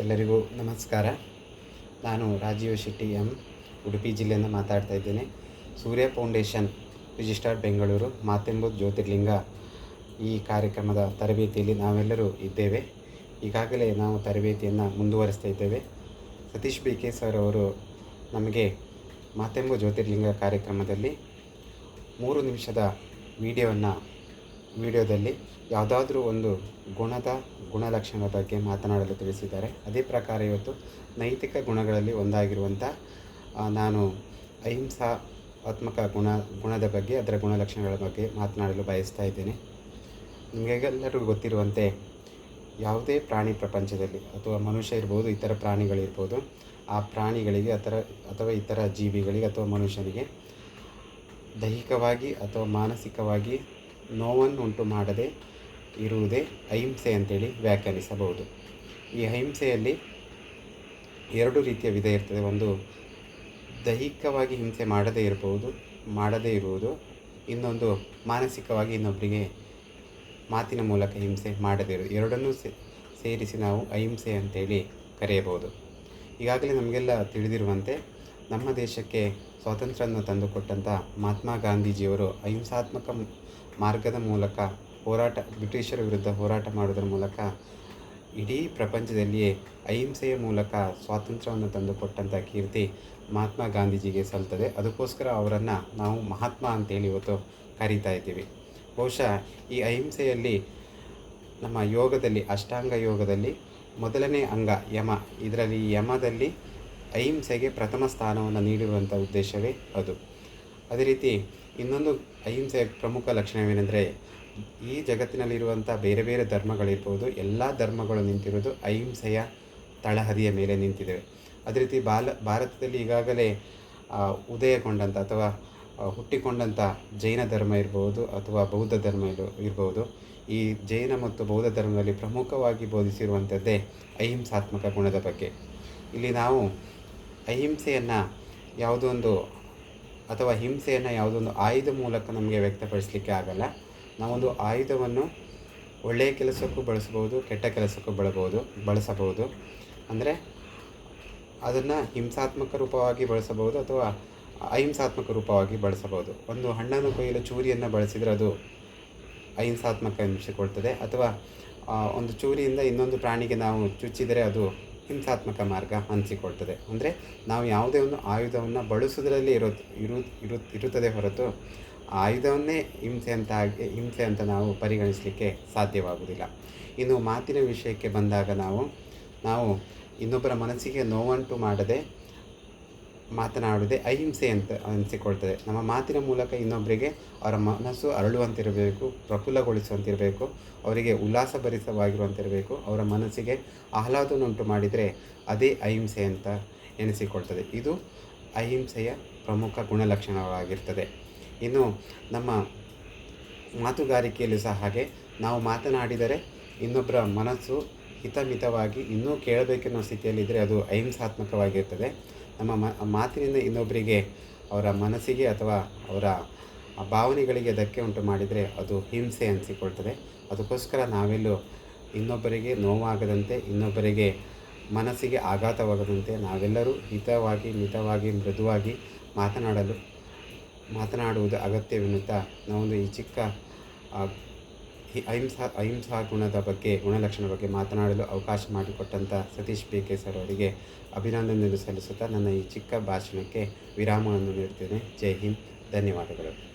ಎಲ್ಲರಿಗೂ ನಮಸ್ಕಾರ. ನಾನು ರಾಜೀವ್ ಶೆಟ್ಟಿ ಎಂ, ಉಡುಪಿ ಜಿಲ್ಲೆಯಿಂದ ಮಾತಾಡ್ತಾ ಇದ್ದೇನೆ. ಸೂರ್ಯ ಫೌಂಡೇಶನ್ ರಿಜಿಸ್ಟರ್ಡ್ ಬೆಂಗಳೂರು ಮಾತೆಂಬುದು ಜ್ಯೋತಿರ್ಲಿಂಗ. ಈ ಕಾರ್ಯಕ್ರಮದ ತರಬೇತಿಯಲ್ಲಿ ನಾವೆಲ್ಲರೂ ಇದ್ದೇವೆ. ಈಗಾಗಲೇ ನಾವು ತರಬೇತಿಯನ್ನು ಮುಂದುವರಿಸ್ತಾ ಇದ್ದೇವೆ. ಸತೀಶ್ ಬಿ ಕೆ ಸರ್ ಅವರು ನಮಗೆ ಮಾತೆಂಬು ಜ್ಯೋತಿರ್ಲಿಂಗ ಕಾರ್ಯಕ್ರಮದಲ್ಲಿ ಮೂರು ನಿಮಿಷದ ವಿಡಿಯೋವನ್ನು ವಿಡಿಯೋದಲ್ಲಿ ಯಾವುದಾದ್ರೂ ಒಂದು ಗುಣದ, ಗುಣಲಕ್ಷಣದ ಬಗ್ಗೆ ಮಾತನಾಡಲು ತಿಳಿಸಿದ್ದಾರೆ. ಅದೇ ಪ್ರಕಾರ ಇವತ್ತು ನೈತಿಕ ಗುಣಗಳಲ್ಲಿ ಒಂದಾಗಿರುವಂಥ ನಾನು ಅಹಿಂಸಾತ್ಮಕ ಗುಣ, ಗುಣದ ಬಗ್ಗೆ, ಅದರ ಗುಣಲಕ್ಷಣಗಳ ಬಗ್ಗೆ ಮಾತನಾಡಲು ಬಯಸ್ತಾ ಇದ್ದೇನೆ. ನಿಮಗೆಲ್ಲರಿಗೂ ಗೊತ್ತಿರುವಂತೆ ಯಾವುದೇ ಪ್ರಾಣಿ ಪ್ರಪಂಚದಲ್ಲಿ ಅಥವಾ ಮನುಷ್ಯ ಇರ್ಬೋದು, ಇತರ ಪ್ರಾಣಿಗಳಿರ್ಬೋದು ಆ ಪ್ರಾಣಿಗಳಿಗೆ ಅಥವಾ ಅಥವಾ ಇತರ ಜೀವಿಗಳಿಗೆ ಅಥವಾ ಮನುಷ್ಯನಿಗೆ ದೈಹಿಕವಾಗಿ ಅಥವಾ ಮಾನಸಿಕವಾಗಿ ನೋವನ್ನು ಉಂಟು ಮಾಡದೆ ಇರುವುದೇ ಅಹಿಂಸೆ ಅಂತೇಳಿ ವ್ಯಾಖ್ಯಾನಿಸಬಹುದು. ಈ ಅಹಿಂಸೆಯಲ್ಲಿ ಎರಡು ರೀತಿಯ ವಿಧ ಇರ್ತದೆ. ಒಂದು ದೈಹಿಕವಾಗಿ ಹಿಂಸೆ ಮಾಡದೇ ಇರಬಹುದು, ಮಾಡದೇ ಇರುವುದು. ಇನ್ನೊಂದು ಮಾನಸಿಕವಾಗಿ ಇನ್ನೊಬ್ಬರಿಗೆ ಮಾತಿನ ಮೂಲಕ ಹಿಂಸೆ ಮಾಡದೇ ಇರೋದು ಎರಡನ್ನೂ ಸೇರಿಸಿ ನಾವು ಅಹಿಂಸೆ ಅಂತೇಳಿ ಕರೆಯಬಹುದು. ಈಗಾಗಲೇ ನಮಗೆಲ್ಲ ತಿಳಿದಿರುವಂತೆ ನಮ್ಮ ದೇಶಕ್ಕೆ ಸ್ವಾತಂತ್ರ್ಯವನ್ನು ತಂದುಕೊಟ್ಟಂಥ ಮಹಾತ್ಮ ಗಾಂಧೀಜಿಯವರು ಅಹಿಂಸಾತ್ಮಕ ಮಾರ್ಗದ ಮೂಲಕ ಹೋರಾಟ, ಬ್ರಿಟಿಷರ ವಿರುದ್ಧ ಹೋರಾಟ ಮಾಡೋದ್ರ ಮೂಲಕ ಇಡೀ ಪ್ರಪಂಚದಲ್ಲಿಯೇ ಅಹಿಂಸೆಯ ಮೂಲಕ ಸ್ವಾತಂತ್ರ್ಯವನ್ನು ತಂದುಕೊಟ್ಟಂಥ ಕೀರ್ತಿ ಮಹಾತ್ಮ ಗಾಂಧೀಜಿಗೆ ಸಲ್ತದೆ. ಅದಕ್ಕೋಸ್ಕರ ಅವರನ್ನು ನಾವು ಮಹಾತ್ಮ ಅಂತೇಳಿ ಇವತ್ತು ಕರೀತಾ ಇದ್ದೀವಿ. ಬಹುಶಃ ಈ ಅಹಿಂಸೆಯಲ್ಲಿ ನಮ್ಮ ಯೋಗದಲ್ಲಿ, ಅಷ್ಟಾಂಗ ಯೋಗದಲ್ಲಿ ಮೊದಲನೇ ಅಂಗ ಯಮ. ಇದರಲ್ಲಿ ಯಮದಲ್ಲಿ ಅಹಿಂಸೆಗೆ ಪ್ರಥಮ ಸ್ಥಾನವನ್ನು ನೀಡಿರುವಂಥ ಉದ್ದೇಶವೇ ಅದು. ಅದೇ ರೀತಿ ಇನ್ನೊಂದು ಅಹಿಂಸೆಯ ಪ್ರಮುಖ ಲಕ್ಷಣವೇನೆಂದರೆ ಈ ಜಗತ್ತಿನಲ್ಲಿರುವಂಥ ಬೇರೆ ಬೇರೆ ಧರ್ಮಗಳಿರ್ಬೋದು, ಎಲ್ಲ ಧರ್ಮಗಳು ನಿಂತಿರೋದು ಅಹಿಂಸೆಯ ತಳಹದಿಯ ಮೇಲೆ ನಿಂತಿದೆ. ಅದೇ ರೀತಿ ಬಾಲ, ಭಾರತದಲ್ಲಿ ಈಗಾಗಲೇ ಉದಯಗೊಂಡಂಥ ಅಥವಾ ಹುಟ್ಟಿಕೊಂಡಂಥ ಜೈನ ಧರ್ಮ ಇರ್ಬೋದು ಅಥವಾ ಬೌದ್ಧ ಧರ್ಮ ಇರು- ಇರ್ಬೋದು. ಈ ಜೈನ ಮತ್ತು ಬೌದ್ಧ ಧರ್ಮದಲ್ಲಿ ಪ್ರಮುಖವಾಗಿ ಬೋಧಿಸಿರುವಂಥದ್ದೇ ಅಹಿಂಸಾತ್ಮಕ ಗುಣದ ಬಗ್ಗೆ. ಇಲ್ಲಿ ನಾವು ಅಹಿಂಸೆಯನ್ನು ಯಾವುದೊಂದು ಅಥವಾ ಹಿಂಸೆಯನ್ನು ಯಾವುದೊಂದು ಆಯುಧ ಮೂಲಕ ನಮಗೆ ವ್ಯಕ್ತಪಡಿಸಲಿಕ್ಕೆ ಆಗಲ್ಲ. ನಾವೊಂದು ಆಯುಧವನ್ನು ಒಳ್ಳೆಯ ಕೆಲಸಕ್ಕೂ ಬಳಸ್ಬೋದು ಕೆಟ್ಟ ಕೆಲಸಕ್ಕೂ ಬಳಬೋದು ಬಳಸಬಹುದು. ಅಂದರೆ ಅದನ್ನು ಹಿಂಸಾತ್ಮಕ ರೂಪವಾಗಿ ಬಳಸಬಹುದು ಅಥವಾ ಅಹಿಂಸಾತ್ಮಕ ರೂಪವಾಗಿ ಬಳಸಬಹುದು. ಒಂದು ಹಣ್ಣನ್ನು ಕೊಯ್ಯಲು ಚೂರಿಯನ್ನು ಬಳಸಿದರೆ ಅದು ಅಹಿಂಸಾತ್ಮಕ ಎನಿಸಿಕೊಳ್ತದೆ ಅಥವಾ ಒಂದು ಚೂರಿಯಿಂದ ಇನ್ನೊಂದು ಪ್ರಾಣಿಗೆ ನಾವು ಚುಚ್ಚಿದರೆ ಅದು ಹಿಂಸಾತ್ಮಕ ಮಾರ್ಗ ಅನಿಸಿಕೊಳ್ತದೆ ಅಂದರೆ ನಾವು ಯಾವುದೇ ಒಂದು ಆಯುಧವನ್ನು ಬಳಸೋದ್ರಲ್ಲಿ ಇರೋ ಇರು ಇರು ಇರುತ್ತದೆ ಹೊರತು ಆಯುಧವನ್ನೇ ಹಿಂಸೆ ಅಂತ ಹಿಂಸೆ ಅಂತ ನಾವು ಪರಿಗಣಿಸಲಿಕ್ಕೆ ಸಾಧ್ಯವಾಗುವುದಿಲ್ಲ. ಇನ್ನು ಮಾತಿನ ವಿಷಯಕ್ಕೆ ಬಂದಾಗ ನಾವು ನಾವು ಇನ್ನೊಬ್ಬರ ಮನಸ್ಸಿಗೆ ನೋವುಂಟು ಮಾಡದೆ ಮಾತನಾಡುವುದೇ ಅಹಿಂಸೆ ಅಂತ ಅನಿಸಿಕೊಳ್ತದೆ. ನಮ್ಮ ಮಾತಿನ ಮೂಲಕ ಇನ್ನೊಬ್ಬರಿಗೆ ಅವರ ಮನಸ್ಸು ಅರಳುವಂತಿರಬೇಕು, ಪ್ರಫುಲ್ಲಗೊಳಿಸುವಂತಿರಬೇಕು, ಅವರಿಗೆ ಉಲ್ಲಾಸಭರಿತವಾಗಿರುವಂತಿರಬೇಕು, ಅವರ ಮನಸ್ಸಿಗೆ ಆಹ್ಲಾದವನ್ನುಂಟು ಮಾಡಿದರೆ ಅದೇ ಅಹಿಂಸೆ ಅಂತ ಎನಿಸಿಕೊಳ್ತದೆ. ಇದು ಅಹಿಂಸೆಯ ಪ್ರಮುಖ ಗುಣಲಕ್ಷಣವಾಗಿರ್ತದೆ ಇನ್ನು ನಮ್ಮ ಮಾತುಗಾರಿಕೆಯಲ್ಲಿ ಸಹ ಹಾಗೆ ನಾವು ಮಾತನಾಡಿದರೆ ಇನ್ನೊಬ್ಬರ ಮನಸ್ಸು ಹಿತಮಿತವಾಗಿ ಇನ್ನೂ ಕೇಳಬೇಕೆನ್ನೋ ಸ್ಥಿತಿಯಲ್ಲಿದ್ದರೆ ಅದು ಅಹಿಂಸಾತ್ಮಕವಾಗಿರ್ತದೆ. ನಮ್ಮ ಮಾತಿನಿಂದ ಇನ್ನೊಬ್ಬರಿಗೆ ಅವರ ಮನಸ್ಸಿಗೆ ಅಥವಾ ಅವರ ಭಾವನೆಗಳಿಗೆ ಧಕ್ಕೆ ಉಂಟು ಮಾಡಿದರೆ ಅದು ಹಿಂಸೆ ಅನಿಸಿಕೊಳ್ತದೆ. ಅದಕ್ಕೋಸ್ಕರ ನಾವೆಲ್ಲೂ ಇನ್ನೊಬ್ಬರಿಗೆ ನೋವಾಗದಂತೆ, ಇನ್ನೊಬ್ಬರಿಗೆ ಮನಸ್ಸಿಗೆ ಆಘಾತವಾಗದಂತೆ ನಾವೆಲ್ಲರೂ ಹಿತವಾಗಿ, ಮಿತವಾಗಿ, ಮೃದುವಾಗಿ ಮಾತನಾಡಲು, ಮಾತನಾಡುವುದು ಅಗತ್ಯವೆನ್ನುತ್ತಾ ನಾವೊಂದು ಈ ಚಿಕ್ಕ ಅಹಿಂಸಾ ಅಹಿಂಸಾ ಗುಣದ ಬಗ್ಗೆ, ಗುಣಲಕ್ಷಣ ಬಗ್ಗೆ ಮಾತನಾಡಲು ಅವಕಾಶ ಮಾಡಿಕೊಟ್ಟಂಥ ಸತೀಶ್ ಬಿ ಕೆ ಸರ್ ಅವರಿಗೆ ಅಭಿನಂದನೆಯನ್ನು ಸಲ್ಲಿಸುತ್ತಾ ನನ್ನ ಈ ಚಿಕ್ಕ ಭಾಷಣಕ್ಕೆ ವಿರಾಮವನ್ನು ನೀಡುತ್ತೇನೆ. ಜೈ ಹಿಂದ್. ಧನ್ಯವಾದಗಳು.